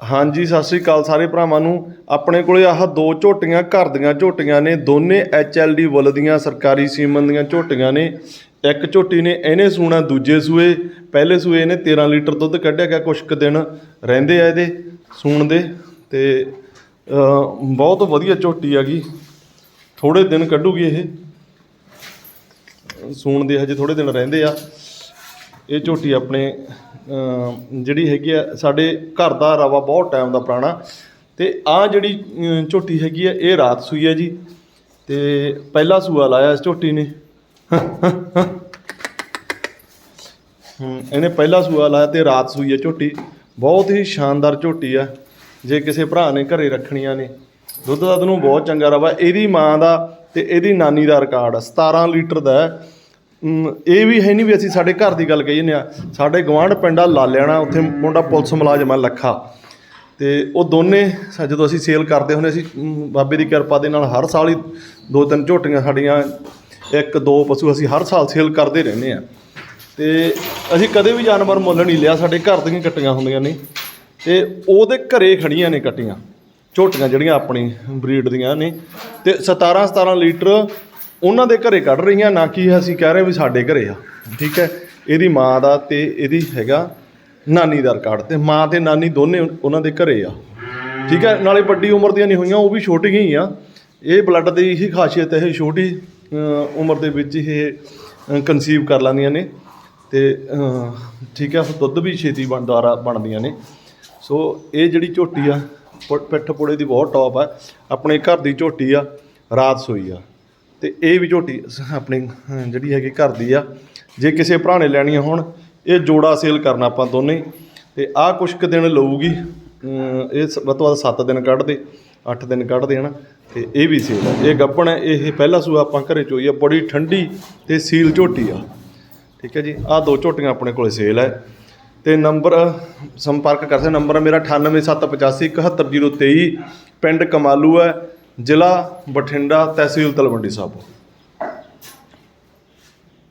ਹਾਂਜੀ ਸਤਿ ਸ੍ਰੀ ਅਕਾਲ ਸਾਰੇ ਭਰਾਵਾਂ ਨੂੰ। ਆਪਣੇ ਕੋਲੇ ਆਹ ਦੋ ਝੋਟੀਆਂ ਘਰ ਦੀਆਂ ਝੋਟੀਆਂ ਨੇ। ਦੋਨੇ ਐਚਐਲਡੀ ਵੁੱਲ ਦੀਆਂ ਸਰਕਾਰੀ ਸੀਮਨ ਦੀਆਂ ਝੋਟੀਆਂ ਨੇ। ਇੱਕ ਝੋਟੀ ਨੇ ਇਹਨੇ ਸੂਣਾ ਦੂਜੇ ਸੂਏ। ਪਹਿਲੇ ਸੂਏ ਇਹਨੇ 13 ਲੀਟਰ ਦੁੱਧ ਕੱਢਿਆ ਗਿਆ ਕੁਛ ਕੁ ਦਿਨ ਰਹਿੰਦੇ ਆ ਇਹਦੇ ਸੂਣ ਦੇ। ਤੇ ਅ, ਬਹੁਤ ਵਧੀਆ ਝੋਟੀ ਹੈਗੀ ਥੋੜੇ ਦਿਨ ਕੱਢੂਗੀ ਇਹ। ਸੂਣ ਦੇ ਹਜੇ ਥੋੜੇ ਦਿਨ ਰਹਿੰਦੇ ਆ। ਇਹ ਝੋਟੀ ਆਪਣੇ ਜਿਹੜੀ ਹੈਗੀ ਆ, ਸਾਡੇ ਘਰ ਦਾ ਰਵਾ ਬਹੁਤ ਟਾਈਮ ਦਾ ਪੁਰਾਣਾ ਤੇ ਆ ਜਿਹੜੀ ਝੋਟੀ ਹੈਗੀ ਆ, ਇਹ ਰਾਤ ਸੂਈ ਹੈ ਜੀ। ਤੇ ਪਹਿਲਾ ਸੂਆ ਲਾਇਆ ਇਸ ਝੋਟੀ ਨੇ। ਹੂੰ, ਇਹਨੇ ਪਹਿਲਾ ਸੂਆ ਲਾਇਆ ਤੇ ਰਾਤ ਸੂਈ ਹੈ ਝੋਟੀ। ਬਹੁਤ ਹੀ ਸ਼ਾਨਦਾਰ ਝੋਟੀ ਆ। ਜੇ ਕਿਸੇ ਭਰਾ ਨੇ ਘਰੇ ਰੱਖਣੀਆਂ ਨੇ ਦੁੱਧ ਦਾ ਤੈਨੂੰ ਬਹੁਤ ਚੰਗਾ ਰਵਾ। ਇਹਦੀ ਮਾਂ ਦਾ ਤੇ ਇਹਦੀ ਨਾਨੀ ਦਾ ਰਿਕਾਰਡ ਆ। 17 ਲੀਟਰ ਦਾ ਇਹ ਵੀ ਹੈ ਨਹੀਂ ਵੀ ਅਸੀਂ ਸਾਡੇ ਘਰ ਦੀ ਗੱਲ ਕਹੀ ਜਾਂਦੇ ਆ ਸਾਡੇ ਗਵਾਂਢ ਪਿੰਡਾ ਲਾਲਿਆਣਾ, ਉੱਥੇ ਮੁੰਡਾ ਪੁਲਿਸ ਮੁਲਾਜ਼ਮ ਆ, ਲੱਖਾ। ਤੇ ਉਹ ਦੋਨੇ ਜਦੋਂ ਅਸੀਂ ਸੇਲ ਕਰਦੇ ਹੁੰਦੇ ਅਸੀਂ ਬਾਬੇ ਦੀ ਕਿਰਪਾ ਦੇ ਨਾਲ ਹਰ ਸਾਲ ਹੀ ਦੋ ਤਿੰਨ ਝੋਟੀਆਂ ਸਾਡੀਆਂ, ਇੱਕ, ਦੋ ਪਸ਼ੂ ਅਸੀਂ ਹਰ ਸਾਲ ਸੇਲ ਕਰਦੇ ਰਹਿੰਦੇ ਆ। ਤੇ ਅਸੀਂ ਕਦੇ ਵੀ ਜਾਨਵਰ ਮੁੱਲ ਨਹੀਂ ਲਿਆ, ਸਾਡੇ ਘਰ ਦੀਆਂ ਕੱਟੀਆਂ ਹੁੰਦੀਆਂ ਨੇ। ਤੇ ਉਹਦੇ ਘਰੇ ਖੜੀਆਂ ਨੇ ਕੱਟੀਆਂ, ਝੋਟੀਆਂ ਜਿਹੜੀਆਂ ਆਪਣੀ ਬਰੀਡ ਦੀਆਂ ਨੇ। ਤੇ 17 17 ਲੀਟਰ ਉਹਨਾਂ ਦੇ ਘਰੇ ਕੱਢ ਰਹੀਆਂ, ਨਾ ਕਿ ਅਸੀਂ ਕਹਿ ਰਹੇ ਵੀ ਸਾਡੇ ਘਰੇ ਆ। ਠੀਕ ਹੈ? ਇਹਦੀ ਮਾਂ ਦਾ ਤੇ ਇਹਦੀ ਹੈਗਾ ਨਾਨੀ ਦਾ ਰਿਕਾਰਡ ਤੇ ਮਾਂ ਤੇ ਨਾਨੀ ਦੋਨੇ ਉਹਨਾਂ ਦੇ ਘਰੇ ਆ। ਠੀਕ ਹੈ? ਨਾਲੇ ਵੱਡੀ ਉਮਰ ਦੀਆਂ ਨਹੀਂ ਹੋਈਆਂ, ਉਹ ਵੀ ਛੋਟੀਆਂ ਹੀ ਆ। ਇਹ ਬਲੱਡ ਦੀ ਹੀ ਖਾਸੀਅਤ ਹੈ, ਇਹ ਛੋਟੀ ਉਮਰ ਦੇ ਵਿੱਚ ਇਹ ਕਨਸੀਵ ਕਰ ਲੈਂਦੀਆਂ ਨੇ ਤੇ ਠੀਕ ਹੈ? ਦੁੱਧ ਵੀ ਛੇਤੀ ਬਣ ਦੁਆਰਾ ਬਣਦੀਆਂ ਨੇ। ਸੋ ਇਹ ਜਿਹੜੀ ਝੋਟੀ ਆ ਪਿੱਠ ਪੁੜੇ ਦੀ ਬਹੁਤ ਟੌਪ ਆ। ਆਪਣੇ ਘਰ ਦੀ ਝੋਟੀ ਆ, ਰਾਤ ਸੋਈ ਆ। ਤੇ ਇਹ ਵੀ ਝੋਟੀ ਆਪਣੀ ਜਿਹੜੀ ਹੈਗੀ ਘਰ ਦੀ ਆ। ਜੇ ਕਿਸੇ ਭਰਾ ਨੇ ਲੈਣੀਆਂ ਹੋਣ, ਇਹ ਜੋੜਾ ਸੇਲ ਕਰਨਾ ਆਪਾਂ ਦੋਨੇ। ਹੀ। ਤੇ ਆਹ ਕੁਛ ਕੁ ਦਿਨ ਲਊਗੀ ਇਹ ਸ- ਵੱਧ ਤੋਂ ਵੱਧ 7 ਦਿਨ ਕੱਢਦੇ 8 ਦਿਨ ਕੱਢਦੇ, ਹਨ। ਤੇ ਇਹ ਵੀ ਸੇਲ ਹੈ ਇਹ ਗੱਪਣ ਹੈ ਇਹ ਪਹਿਲਾ ਸੂਆ ਆਪਾਂ ਘਰੇ ਚੋਈ ਆ। ਬੜੀ ਠੰਡੀ ਤੇ ਸੀਲ ਝੋਟੀ ਆ। ਠੀਕ ਹੈ ਜੀ, ਆਹ ਦੋ ਝੋਟੀਆਂ ਆਪਣੇ ਕੋਲੇ ਸੇਲ ਹੈ ਤੇ ਨੰਬਰ, ਸੰਪਰਕ ਕਰ ਸਕਦੇ ਨੰਬਰ ਮੇਰਾ 9875871023 ਪਿੰਡ ਕਮਾਲੂ ਹੈ ਜ਼ਿਲ੍ਹਾ ਬਠਿੰਡਾ ਤਹਿਸੀਲ ਤਲਵੰਡੀ ਸਾਬੋ